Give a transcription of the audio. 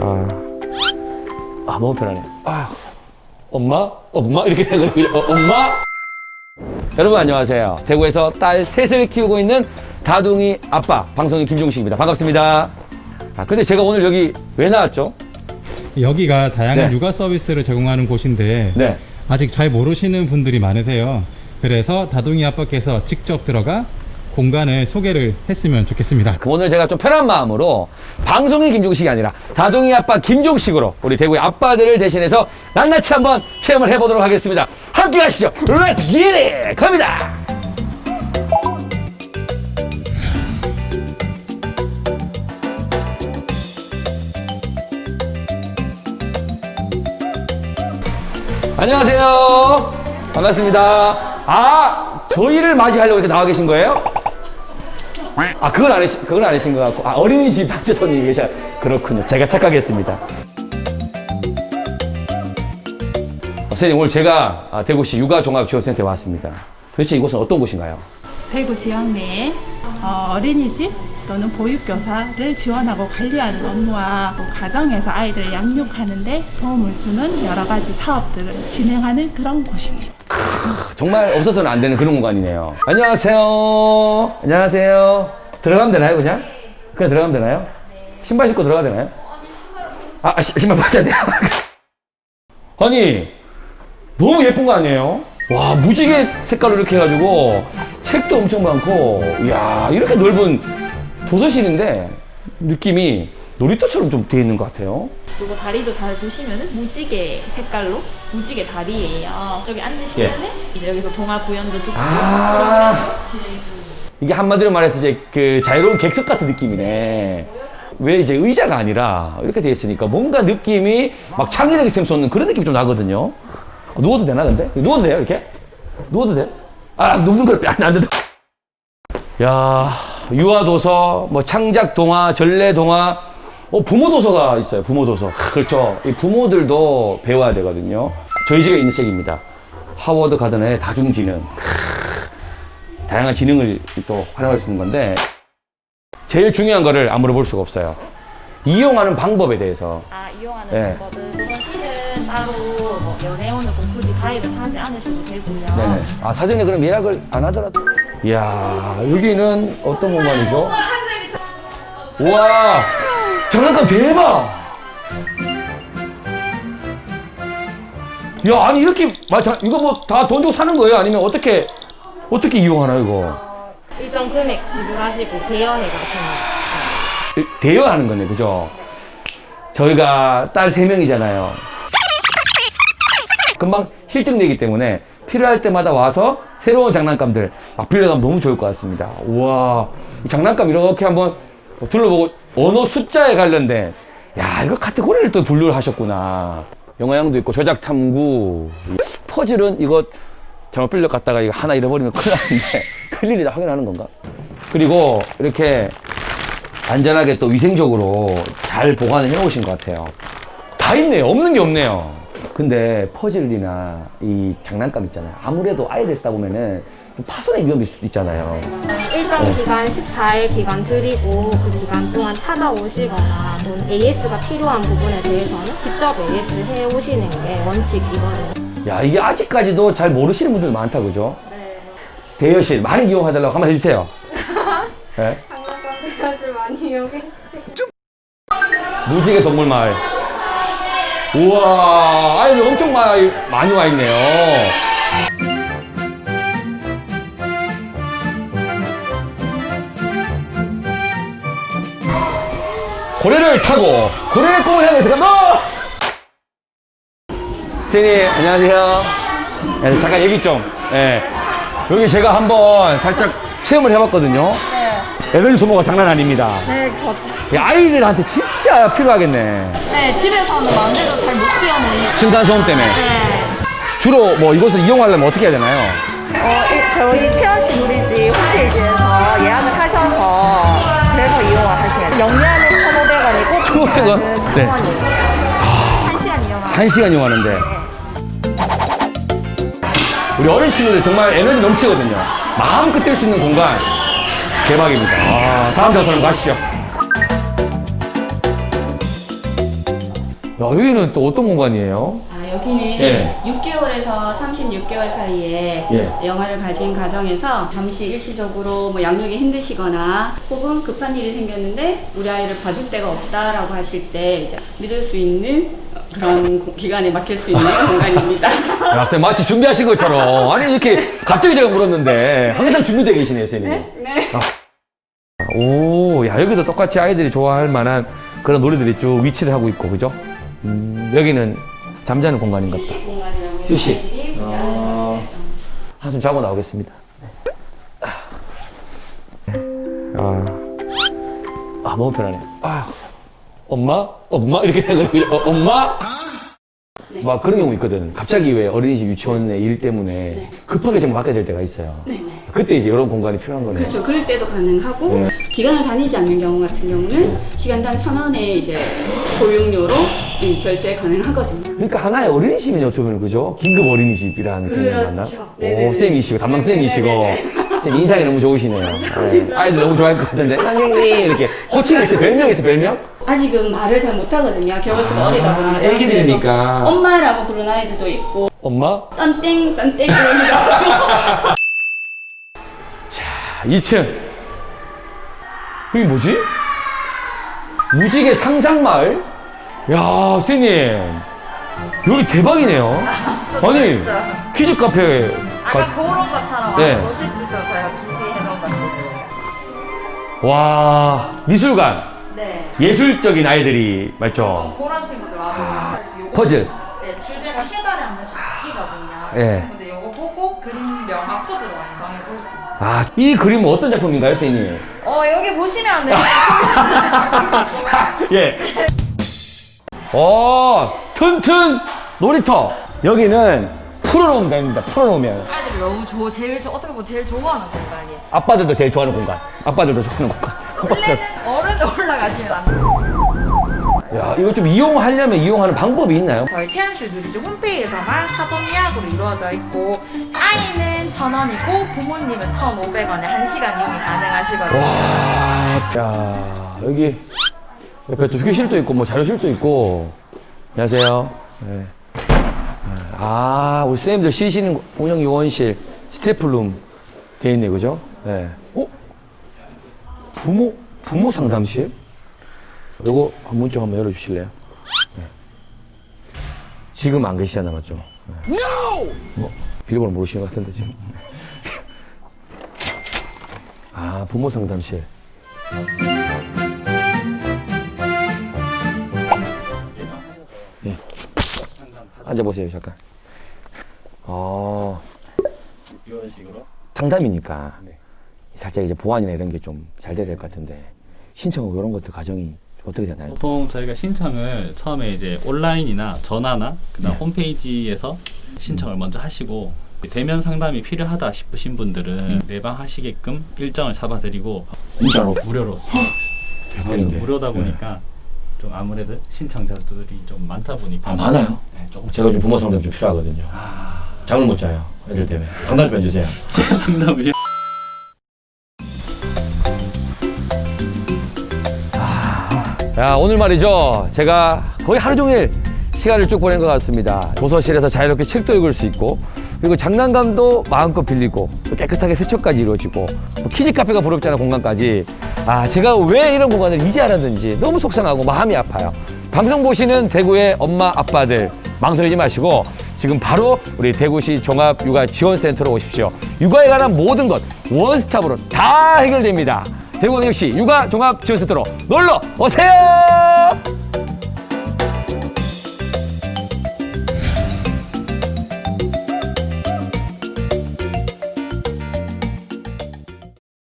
아, 아 너무 편하네. 아, 엄마, 엄마 이렇게 되거든요. 어, 엄마. 여러분 안녕하세요. 대구에서 딸 셋을 키우고 있는 다둥이 아빠 방송인 김종식입니다. 반갑습니다. 아 근데 제가 오늘 여기 왜 나왔죠? 여기가 다양한 네. 육아 서비스를 제공하는 곳인데 네. 아직 잘 모르시는 분들이 많으세요. 그래서 다둥이 아빠께서 직접 들어가 공간을 소개를 했으면 좋겠습니다. 그럼 오늘 제가 좀 편한 마음으로 방송인 김종식이 아니라 다둥이 아빠 김종식으로 우리 대구의 아빠들을 대신해서 낱낱이 한번 체험을 해보도록 하겠습니다. 함께 가시죠. Let's get it! 갑니다! 안녕하세요. 반갑습니다. 아, 저희를 맞이하려고 이렇게 나와 계신 거예요? 아, 그건 아니신, 그건 아니신 것 같고. 아, 어린이집 손님이 계셔. 그렇군요. 제가 착각했습니다. 어, 선생님, 오늘 제가 아, 대구시 육아종합지원센터에 왔습니다. 도대체 이곳은 어떤 곳인가요? 대구 지역 내에 어, 어린이집 또는 보육교사를 지원하고 관리하는 업무와 또 가정에서 아이들을 양육하는데 도움을 주는 여러 가지 사업들을 진행하는 그런 곳입니다. 정말 없어서는 안 되는 그런 공간이네요. 안녕하세요. 안녕하세요. 들어가면 되나요, 그냥? 그냥 들어가면 되나요? 신발 신고 들어가도 되나요? 아, 아, 시- 신발 벗어야 돼요. 아니, 너무 예쁜 거 아니에요? 와, 무지개 색깔로 이렇게 해가지고 책도 엄청 많고, 이야, 이렇게 넓은 도서실인데 느낌이 놀이터처럼 좀돼 있는 것 같아요. 그리고 다리도 잘 보시면은 무지개 색깔로 무지개 다리예요. 저기 앉으시면은 이제 여기서 동화 구연도 듣고 예. 아. 이게 한마디로 말해서 이제 그 자유로운 객석 같은 느낌이네. 왜 이제 의자가 아니라 이렇게 돼 있으니까 뭔가 느낌이 막 창의력이 샘솟는 그런 느낌이 좀 나거든요. 어, 누워도 되나 근데? 누워도 돼요 이렇게? 누워도 돼? 아 눕는 걸 안, 안 된다. 야 유아 도서, 뭐 창작 동화, 전래 동화, 어, 부모 도서가 있어요. 부모 도서. 크, 그렇죠. 이 부모들도 배워야 되거든요. 저희 집에 있는 책입니다. 하워드 가든의 다중지능. 다양한 지능을 또 활용할 수 있는 건데 제일 중요한 거를 안 물어볼 수가 없어요. 이용하는 방법에 대해서. 아 이용하는 네. 방법은 도서실은 따로 뭐 연애원을 꼭 굳이 가입을 하지 않으셔도 되고요. 네네. 아, 사전에 그럼 예약을 안 하더라도. 이야, 여기는 어떤 공간이죠? 우와, 장난감 대박! 야, 아니, 이렇게, 마- 자- 이거 뭐 다 돈 주고 사는 거예요? 아니면 어떻게, 어떻게 이용하나요, 이거? 일정 금액 지불하시고 대여해 가시면 대여하는 거네, 그죠? 저희가 딸 세명이잖아요 금방 실증내기 때문에 필요할 때마다 와서 새로운 장난감들 막 빌려가면 너무 좋을 것 같습니다. 우와, 이 장난감 이렇게 한번 둘러보고 언어 숫자에 관련된 야, 이거 카테고리를 또 분류를 하셨구나. 영어양도 있고 조작 탐구, 퍼즐은 이거 잘못 빌려 갔다가 이거 하나 잃어버리면 큰일 나는데 큰일이 다 확인하는 건가? 그리고 이렇게 안전하게 또 위생적으로 잘 보관을 해 놓으신 것 같아요. 다 있네요. 없는 게 없네요. 근데 퍼즐이나 이 장난감 있잖아요. 아무래도 아이들 쓰다 보면은 좀 파손의 있을 수도 있잖아요. 일정 기간 14일 기간 드리고 그 기간 동안 찾아오시거나 또는 AS가 필요한 부분에 대해서는 직접 AS 해 오시는 게 원칙이거든요. 야, 이게 아직까지도 잘 모르시는 분들 많다, 그죠? 네. 대여실 많이 이용해달라고 한번 해주세요. 네? 장난감 대여실 많이 이용해 주세요. 무지개 동물 마을. 우와, 아이들 엄청 많이, 많이 와 있네요. 고래를 타고 고래꽃 향해서 간다! 선생님, 안녕하세요. 네, 잠깐 얘기 좀. 예. 여기 제가 한번 살짝 체험을 해봤거든요. 에너지 소모가 장난 아닙니다. 네, 그렇죠. 이 아이들한테 진짜 필요하겠네. 네, 집에서는 마음대로 잘 못 키워놓으니까. 층간소음 때문에. 네. 주로 뭐 이곳을 이용하려면 어떻게 해야 되나요? 어, 이- 저희 체험시 누리지 홈페이지에서 예약을 하셔서 그래서 이용을 하시면 돼요. 영유아는 1,500원이고 1,500 원? 네. 1,000원이에요. 1시간 이용하면 한 시간 이용하는데. 우리 어린 친구들 정말 에너지 넘치거든요. 마음껏 뛸 수 있는 공간 대박입니다. 아, 다음 장소로 가시죠. 야, 여기는 또 어떤 공간이에요? 아, 여기는 예. 6개월에서 36개월 사이에 예. 영아를 가진 가정에서 잠시 일시적으로 뭐 양육이 힘드시거나 혹은 급한 일이 생겼는데 우리 아이를 봐줄 데가 없다라고 하실 때 이제 믿을 수 있는 그런 고- 기관에 맡길 수 있는 공간입니다. 야, 쌤 마치 준비하신 것처럼. 아니, 이렇게 갑자기 제가 물었는데 항상 준비되어 계시네요, 쌤이. 네. 오, 야, 여기도 똑같이 아이들이 좋아할 만한 그런 놀이들이 쭉 위치를 하고 있고, 그죠? 음, 여기는 잠자는 공간인가 보다. 휴식 이제, 한숨 자고 나오겠습니다. 아, 아 너무 편하네. 아, 엄마? 엄마? 이렇게 되는 거죠. 어, 엄마? 막 그런 경우 있거든. 갑자기 왜 어린이집 유치원의 일 때문에 급하게 좀 바뀌어야 될 때가 있어요. 그때 이제 이런 공간이 필요한 거네. 그렇죠. 그럴 때도 가능하고 네. 기간을 다니지 않는 경우 같은 경우는 시간당 천 원의 이제 보육료로 이 결제 가능하거든요. 그러니까 하나의 어린이집이네 어떻게 보면 그죠? 긴급 어린이집이라는 개념 맞나? 그렇죠. 오 쌤이시고 담당 쌤이시고 쌤 인상이 너무 좋으시네요. 네. 아이들 너무 좋아할 것 같은데 선생님 이렇게 호칭이 있어요 별명 있어요 별명? 아직은 말을 잘 못하거든요. 겨울수가 아, 어리다 보니까. 애기들이니까. 그래서 엄마라고 부르는 아이들도 있고 엄마? 딴땡 딴땡 이러니까 자 2층 여기 뭐지? 무지개 상상마을? 야 쌤님 여기 대박이네요. 아니 퀴즈 카페 아까 가, 그런 것처럼 네. 와서 노실 수 있도록 저희가 준비해 놓은 거거든요. 와 미술관 네. 예술적인 아이들이 맞죠? 그런 친구들 와서 퍼즐 네, 주제가 세 달에 한 번씩 바뀌거든요. 예. 친구들 요거 보고 그림명 앞포즈로 완성해 볼 수 있어요. 아, 이 그림은 어떤 작품인가요, 선생님? 어, 여기 보시면 네. 예. 어, 튼튼 놀이터. 여기는 풀어놓으면 됩니다. 풀어놓으면. 아이들이 너무 좋아, 제일 좋 어떻게 보면 제일 좋아하는 공간이에요. 아빠들도 제일 좋아하는 공간. 아빠들도 좋아하는 공간. 원래는 어른 올라가시면 안 돼요. 야, 이거 좀 이용하려면 이용하는 방법이 있나요? 저희 체험실 누리집 홈페이지에서만 사전 예약으로 이루어져 있고 아이는 1,000원이고 부모님은 1,500원에 1시간 이용이 가능하시거든요. 와, 야, 여기 옆에 또 휴게실도 있고, 뭐 자료실도 있고. 안녕하세요. 네. 아, 우리 쌤들 쉬시는 운영 요원실 스태프룸 돼 있네, 그죠? 네. 어? 부모, 부모 상담실? 요거 한문좀 한번 열어주실래요? 네. 지금 안 계시잖아, 맞죠? 네. 뭐, 비밀번호 모르시는 것 같은데, 지금. 아, 부모 상담실. 예. 앉아보세요, 잠깐. 어. 이런 식으로? 상담이니까. 살짝 이제 보안이나 이런 게 좀 잘 돼야 될 것 같은데. 신청하고 이런 것들 과정이 어떻게 되나요? 보통 저희가 신청을 처음에 이제 온라인이나 전화나 그다음 네. 홈페이지에서 신청을 먼저 하시고 대면 상담이 필요하다 싶으신 분들은 내방 하시게끔 일정을 잡아드리고 진짜로? 무료로 그래서 대박인데. 무료다 네. 보니까 좀 아무래도 신청자들이 좀 많다 보니까 아, 많아요? 네, 조금 제가 좀 부모 상담 좀 필요하거든요. 잠을 못 자요. 애들 때문에. 상담 좀 해주세요. 상담을 야, 오늘 말이죠. 제가 거의 하루 종일 시간을 쭉 보낸 것 같습니다. 도서실에서 자유롭게 책도 읽을 수 있고, 그리고 장난감도 마음껏 빌리고, 또 깨끗하게 세척까지 이루어지고, 또 키즈 카페가 부럽지 않은 공간까지. 아, 제가 왜 이런 공간을 이제 알았는지 너무 속상하고 마음이 아파요. 방송 보시는 대구의 엄마, 아빠들, 망설이지 마시고, 지금 바로 우리 대구시 종합육아지원센터로 오십시오. 육아에 관한 모든 것 원스톱으로 다 해결됩니다. 대구광역시 육아종합지원센터로 놀러 오세요!